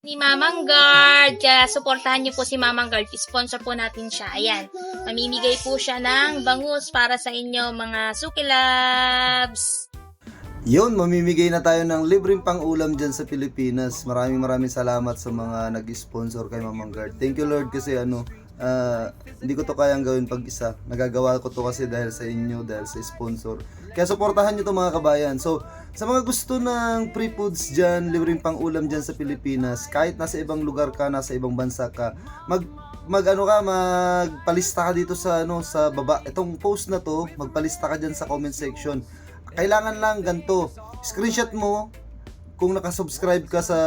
ni Mamang Guard. Kaya supportahan niyo po si Mamang Guard. Sponsor po natin siya. Ayan. Mamimigay po siya ng bangus para sa inyo mga Suki Labs. Yun, mamimigay na tayo ng libreng pang-ulam dyan sa Pilipinas. Maraming maraming salamat sa mga nag-sponsor kay Mamang Guard. Thank you Lord kasi ano, ah, hindi ko to kayang gawin pag-isa. Nagagawa ko to kasi dahil sa inyo, dahil sa sponsor. Kaya supportahan nyo to mga kabayan. So, sa mga gusto ng free foods dyan, libreng pang-ulam dyan sa Pilipinas, kahit nasa ibang lugar ka, nasa ibang bansa ka, mag mag ano ka magpalista ka dito sa ano sa baba itong post na to magpalista ka diyan sa comment section kailangan lang ganito. Screenshot mo kung nakasubscribe ka sa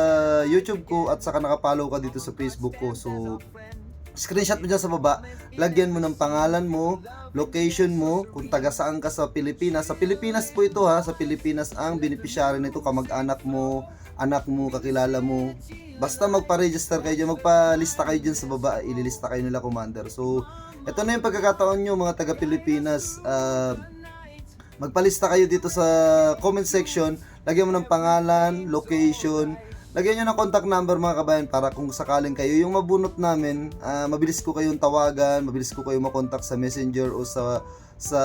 YouTube ko at saka nakapollow ka dito sa Facebook ko. So, screenshot mo dyan sa baba. Lagyan mo ng pangalan mo, location mo, kung taga saan ka sa Pilipinas. Sa Pilipinas po ito ha. Sa Pilipinas ang beneficiary nito kamag-anak mo, anak mo, kakilala mo. Basta magpa-register kayo dyan, magpa-lista kayo dyan sa baba. Ililista kayo nila commander. So, ito na yung pagkakataon nyo mga taga Pilipinas. Ah, magpalista kayo dito sa comment section. Lagyan mo ng pangalan, location, lagyan nyo ng contact number mga kabayan para kung sakaling kayo yung mabunot namin, ah, mabilis ko kayong tawagan, mabilis ko kayo makontak sa messenger o sa sa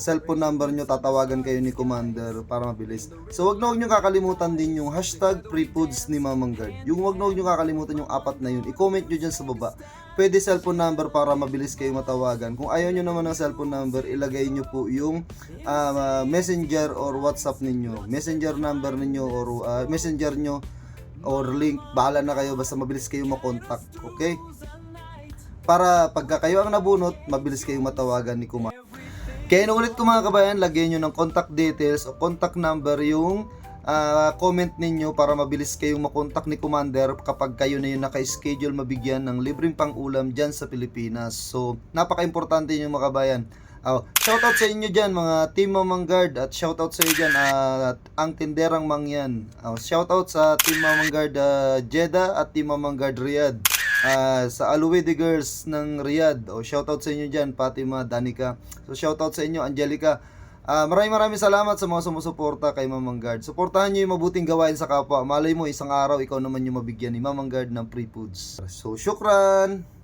cellphone number nyo, tatawagan kayo ni Commander para mabilis. So wag na wag nyo kakalimutan din yung hashtag prefoods ni Mamang Guard. Yung wag na wag nyo kakalimutan yung apat na yun. I-comment nyo dyan sa baba. Pwede cellphone number para mabilis kayo matawagan. Kung ayaw nyo naman ng cellphone number, ilagay nyo po yung ah, messenger or whatsapp ninyo. Messenger number ninyo or ah, messenger nyo or link. Bahala na kayo basta mabilis kayo makontak. Okay? Para pagka kayo ang nabunot, mabilis kayong matawagan ni Kuma. Kaya inuulit ko mga kabayan, lagyan nyo ng contact details o contact number yung ah, comment ninyo para mabilis kayong makontak ni Commander kapag kayo na yung naka-schedule mabigyan ng libreng pang-ulam dyan sa Pilipinas. So, napaka-importante nyo mga kabayan. Oh, shoutout sa inyo dyan mga Team Mamang Guard at shoutout sa inyo dyan at ang tinderang mangyan. Oh, shoutout sa Team Mamang Guard ah, Jeddah at Team Mamang Guard Riyadh. Ah, sa Aluwede Girls ng Riyadh. Oh, shoutout sa inyo dyan, Fatima, Danica. So shoutout sa inyo, Angelica. Ah, maraming maraming salamat sa mga sumusuporta kay Mamang Guard. Suportahan niyo yung mabuting gawain sa kapwa. Malay mo, isang araw ikaw naman yung mabigyan ni Mamang Guard ng free foods. So, syukran!